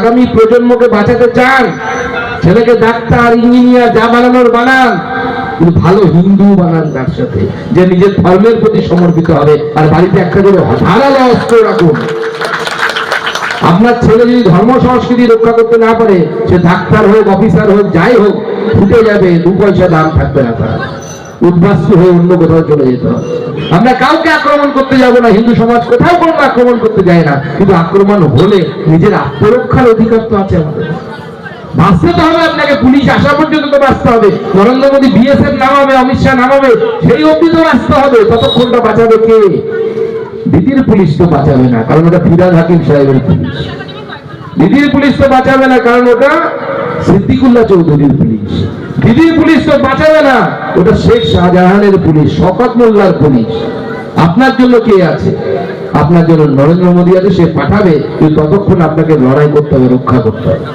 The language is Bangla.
আগামী প্রজন্মকে বাঁচাতে চান। ছেলেকে ডাক্তার, ইঞ্জিনিয়ার যা বানানোর বানান। ভালো হিন্দু বানান তার সাথে যে নিজের ধর্মের প্রতি সমর্পিত হবে। আর বাড়িতে একটা করে ধারালো অস্ত্র রাখুন। আপনার ছেলে যদি ধর্ম সংস্কৃতি রক্ষা করতে না পারে, সে ডাক্তার হোক, অফিসার হোক, যাই হোক, ফুটে যাবে, দু পয়সা দাম থাকবে না তার। উদ্বাস্তু হয়ে অন্য কোথাও চলে যেতে আমরা কাউকে আক্রমণ করতে যাব না, হিন্দু সমাজ কোথাও কোনো আক্রমণ করতে যায় না। কিন্তু আক্রমণ হলে নিজের আত্মরক্ষার অধিকার তো আছে আমাদের। বাঁচতে তো হবে আপনাকে, পুলিশ আসা পর্যন্ত তো বাঁচতে হবে। নরেন্দ্র মোদী বিএসএফ নামাবে, অমিত শাহ নামাবে, সেই অবধি তো বাঁচতে হবে। ততক্ষণটা বাঁচাবে কে? দিদির পুলিশ তো বাঁচাবে না, কারণ ওটা ফিরাদ হাকিম সাহেবের পুলিশ। দিদির পুলিশ তো বাঁচাবে না, কারণ ওটা সিদ্দিকুল্লাহ চৌধুরীর পুলিশ। দিদির পুলিশ তো বাঁচাবে না। ওটা শেখ শাহজাহানের পুলিশ শকত মোল্লার পুলিশ। আপনার জন্য কে আছে? আপনার জন্য নরেন্দ্র মোদী আছে, সে পাঠাবে। কিন্তু ততক্ষণ আপনাকে লড়াই করতে হবে, রক্ষা করতে হবে।